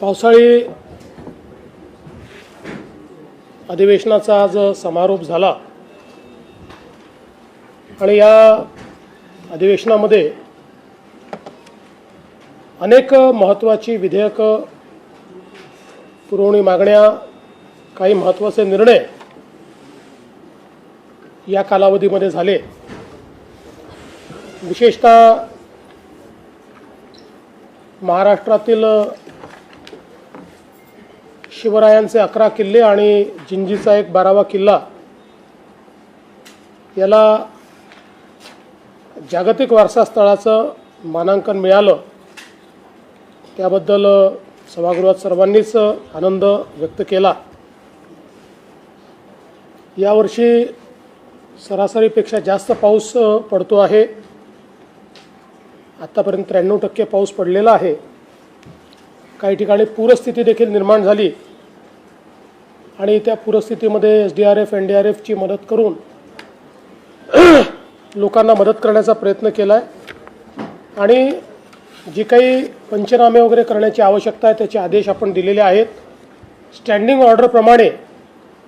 पावसाळी अधिवेशनाचा आज समारोप झाला. आणि या अधिवेशनामध्ये अनेक महत्त्वाची विधेयकं पुरवणी मागण्या काही महत्त्वाचे निर्णय या कालावधीमध्ये झाले. विशेषतः महाराष्ट्रातील शिवरायांचे अकरा किल्ले आणि जिंजीचा एक बारावा किल्ला याला जागतिक वारसा स्थळाचं मानांकन मिळालं. त्याबद्दल सभागृहात सर्वांनीच आनंद व्यक्त केला. यावर्षी सरासरीपेक्षा जास्त पाऊस पडतो आहे. आत्तापर्यंत त्र्याण्णव टक्के पाऊस पडलेला आहे. काही ठिकाणी पूरस्थिती देखील निर्माण झाली. आणि त्या पूरस्थितीमध्ये S D R F N D R एफची मदत करून लोकांना मदत करण्याचा प्रयत्न केला आहे आणि जी काही पंचनामे वगैरे करण्याची आवश्यकता आहे त्याचे आदेश आपण दिलेले आहेत. स्टँडिंग ऑर्डरप्रमाणे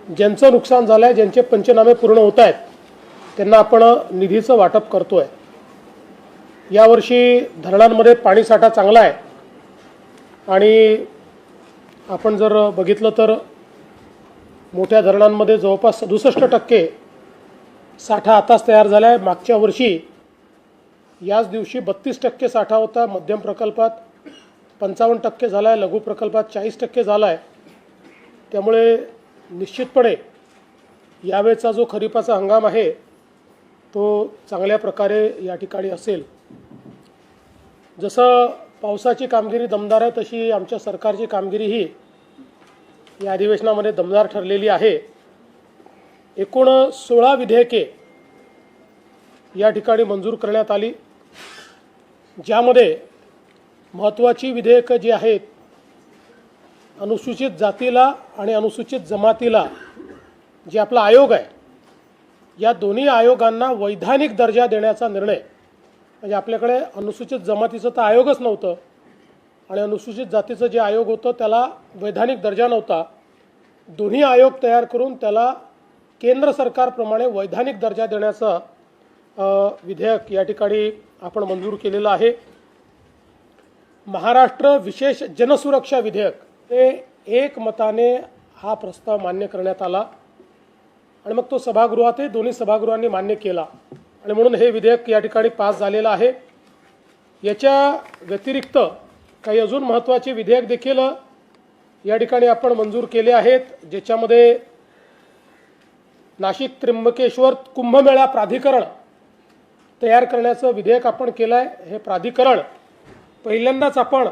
ज्यांचं नुकसान झालं आहे ज्यांचे पंचनामे पूर्ण होत आहेत त्यांना आपण निधीचं वाटप करतो आहे यावर्षी धरणांमध्ये पाणीसाठा चांगला आहे. आणि आपण जर बघितलं तर मोठ्या धरणांमध्ये जवळपास सदुसष्ट टक्के साठा आताच तयार झाला आहे मागच्या वर्षी याच दिवशी बत्तीस टक्के साठा होता. मध्यम प्रकल्पात पंचावन्न टक्के झाला आहे लघु प्रकल्पात चाळीस टक्के झाला आहे त्यामुळे निश्चितपणे यावेळचा जो खरीपाचा हंगाम आहे तो चांगल्या प्रकारे या ठिकाणी असेल. जसं पावसाची कामगिरी दमदार आहे तशी आमच्या सरकारची कामगिरी ही या अधिवेशनामध्ये दमदार ठरलेली आहे. एकूण सोळा विधेयके या ठिकाणी मंजूर करण्यात आली. ज्यामध्ये महत्त्वाची विधेयकं जी आहेत अनुसूचित जातीला आणि अनुसूचित जमातीला जे आपला आयोग आहे या दोन्ही आयोगांना वैधानिक दर्जा देण्याचा निर्णय. म्हणजे आपल्याकडे अनुसूचित जमातीचं तर आयोगच नव्हतं आणि अनुसूचित जातीचं जे आयोग होतं त्याला वैधानिक दर्जा नव्हता. दोन्ही आयोग तयार करून त्याला केंद्र सरकारप्रमाणे वैधानिक दर्जा देण्याचं विधेयक या ठिकाणी आपण मंजूर केलेलं आहे. महाराष्ट्र विशेष जनसुरक्षा विधेयक हे एक मताने हा प्रस्ताव मान्य करण्यात आला. आणि मग तो सभागृहातही दोन्ही सभागृहांनी मान्य केला. आणि म्हणून हे विधेयक या ठिकाणी पास झालेलं आहे. याच्या व्यतिरिक्त काही अजून महत्त्वाचे विधेयक देखील या ठिकाणी आपण मंजूर केले आहेत ज्याच्यामध्ये नाशिक त्र्यंबकेश्वर कुंभमेळा प्राधिकरण तयार करण्याचं विधेयक आपण केलं आहे हे प्राधिकरण पहिल्यांदाच आपण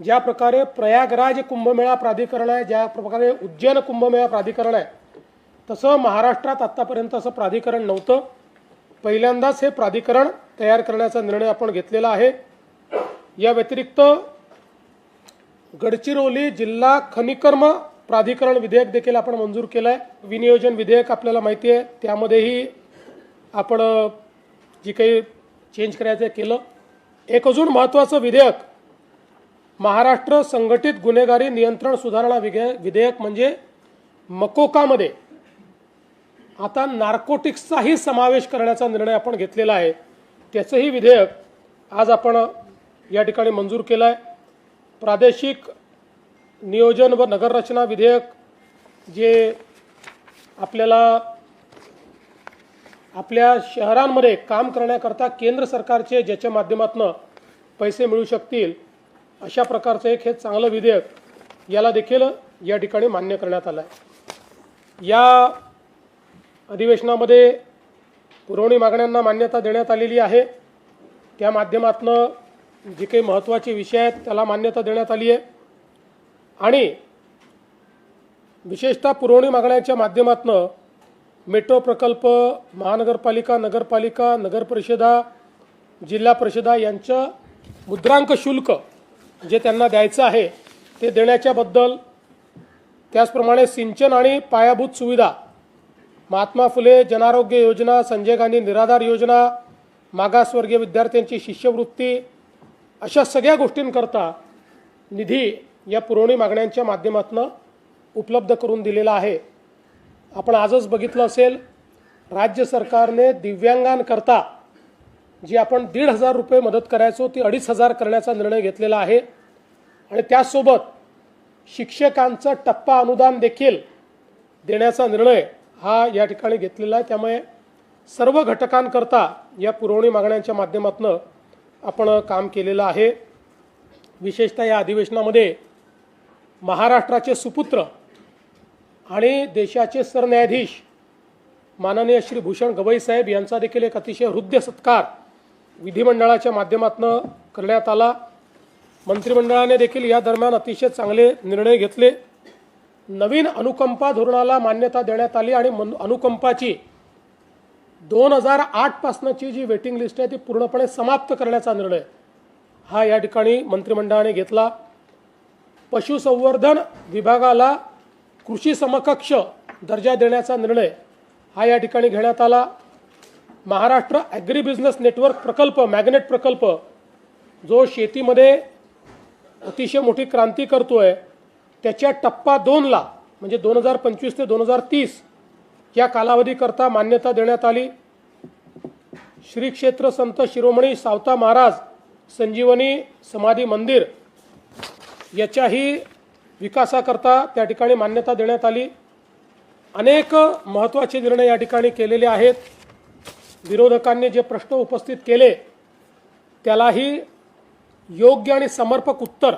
ज्या प्रकारे प्रयागराज कुंभमेळा प्राधिकरण आहे ज्या प्रकारे उज्जैन कुंभमेळा प्राधिकरण आहे तसं महाराष्ट्रात आत्तापर्यंत असं प्राधिकरण नव्हतं. पहिल्यांदाच हे प्राधिकरण तयार करण्याचा निर्णय आपण घेतलेला आहे. या व्यतिरिक्त गडचिरोली जिल्हा खनिकर्म प्राधिकरण विधेयक देखील आपण मंजूर केलं आहे विनियोजन विधेयक आपल्याला माहिती आहे. त्यामध्येही आपण जी काही चेंज करायचं केलं. एक अजून महत्त्वाचं विधेयक महाराष्ट्र संघटित गुन्हेगारी नियंत्रण सुधारणा विधेय विधेयक म्हणजे मकोकामध्ये आता नार्कोटिक्सचाही समावेश करण्याचा निर्णय आपण घेतलेला आहे. त्याचंही विधेयक आज आपण या ठिकाणी मंजूर केलं आहे प्रादेशिक नियोजन व नगररचना विधेयक जे आपल्याला आपल्या शहरांमध्ये काम करण्याकरता केंद्र सरकारचे ज्याच्या माध्यमातून पैसे मिळू शकतील अशा प्रकारचं एक हे चांगलं विधेयक याला देखील या ठिकाणी मान्य करण्यात आलं आहे या अधिवेशनामध्ये पुरवणी मागण्यांना मान्यता देण्यात आलेली आहे. त्या माध्यमातून जे काही महत्त्वाचे विषय आहेत त्याला मान्यता देण्यात आली आहे. आणि विशेषतः पुरवणी मागण्यांच्या माध्यमातून मेट्रो प्रकल्प महानगरपालिका नगरपालिका नगरपरिषदा जिल्हा परिषदा यांचं मुद्रांक शुल्क जे त्यांना द्यायचं आहे ते देण्याच्याबद्दल त्याचप्रमाणे सिंचन आणि पायाभूत सुविधा महात्मा फुले जनारोग्य योजना संजय गांधी निराधार योजना मागासवर्गीय विद्यार्थ्यांची शिष्यवृत्ती अशा सगळ्या गोष्टींकरता निधी या पुरवणी मागण्यांच्या माध्यमातून उपलब्ध करून दिलेला आहे. आपण आजच बघितलं असेल राज्य सरकारने दिव्यांगांकरता जी आपण दीड हजार रुपये मदत करायचो ती अडीच हजार करण्याचा निर्णय घेतलेला आहे. आणि त्यासोबत शिक्षकांचं टप्पा अनुदान देखील देण्याचा निर्णय हा या ठिकाणी घेतलेला आहे. त्यामुळे सर्व घटकांकरता या पुरवणी मागण्यांच्या माध्यमातून आपण काम केलेलं आहे. विशेषतः या अधिवेशनामध्ये महाराष्ट्राचे सुपुत्र आणि देशाचे सरन्यायाधीश माननीय श्री भूषण गवई साहेब यांचा देखील एक अतिशय हृदय सत्कार विधिमंडळाच्या माध्यमातून करण्यात आला. मंत्रिमंडळाने देखील या दरम्यान अतिशय चांगले निर्णय घेतले. नवीन अनुकंपा धोरणाला मान्यता देण्यात आली आणि मन- अनुकंपाची दोन हजार आठपासनंची जी वेटिंग लिस्ट आहे ती पूर्णपणे समाप्त करण्याचा निर्णय. हा या ठिकाणी मंत्रिमंडळाने घेतला. पशुसंवर्धन विभागाला कृषी समकक्ष दर्जा देण्याचा निर्णय हा या ठिकाणी घेण्यात आला. महाराष्ट्र ॲग्री बिझनेस नेटवर्क प्रकल्प मॅग्नेट प्रकल्प जो शेतीमध्ये अतिशय मोठी क्रांती करतो आहे त्याच्या टप्पा दोनला म्हणजे दोन हजार पंचवीस ते दोन हजार तीस या कालावधीकरता मान्यता देण्यात आली. श्री क्षेत्र संत शिरोमणी सावता महाराज संजीवनी समाधी मंदिर याच्याही विकासाकरता त्या ठिकाणी मान्यता देण्यात आली. अनेक महत्त्वाचे निर्णय या ठिकाणी केलेले आहेत. विरोधकांनी जे प्रश्न उपस्थित केले त्यालाही योग्य आणि समर्पक उत्तर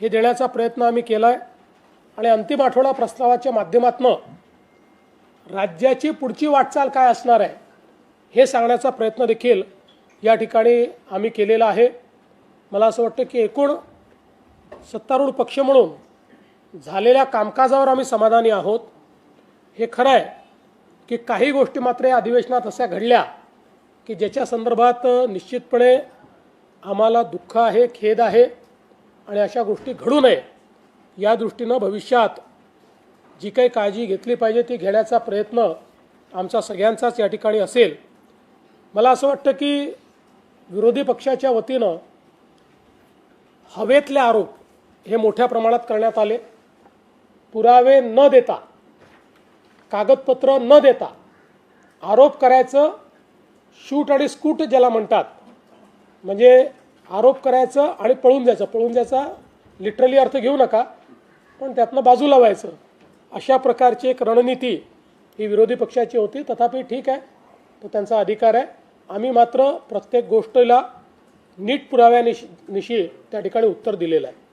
हे देण्याचा प्रयत्न आम्ही केला आहे आणि अंतिम आठवडा प्रस्तावाच्या माध्यमातून राज्याची पुढची वाटचाल काय असणार आहे हे सांगण्याचा प्रयत्न देखील या ठिकाणी आम्ही केलेला आहे. मला असं वाटतं की एकूण सत्तारूढ पक्ष म्हणून झालेल्या कामकाजावर आम्ही समाधानी आहोत. हे खरं आहे की काही गोष्टी मात्र या अधिवेशनात अशा घडल्या की ज्याच्या संदर्भात निश्चितपणे आम्हाला दुःख आहे खेद आहे आणि अशा गोष्टी घडू नये या दृष्टीनं भविष्यात जी काही काळजी घेतली पाहिजे ती घेण्याचा प्रयत्न आमचा सगळ्यांचाच या ठिकाणी असेल. मला असं वाटतं की विरोधी पक्षाच्या वतीनं हवेतले आरोप हे मोठ्या प्रमाणात करण्यात आले. पुरावे न देता कागदपत्र न देता आरोप करायचं शूट आणि स्कूट ज्याला म्हणतात म्हणजे आरोप करायचं आणि पळून जायचं. पळून जायचा लिटरली अर्थ घेऊ नका पण त्यातनं बाजूला व्हायचं अशा प्रकारची एक रणनीती ही विरोधी पक्षाची होती. तथापि ठीक आहे. तो त्यांचा अधिकार आहे. आम्ही मात्र प्रत्येक गोष्टीला नीट पुराव्यानिशी निशी त्या ठिकाणी उत्तर दिलेलं आहे.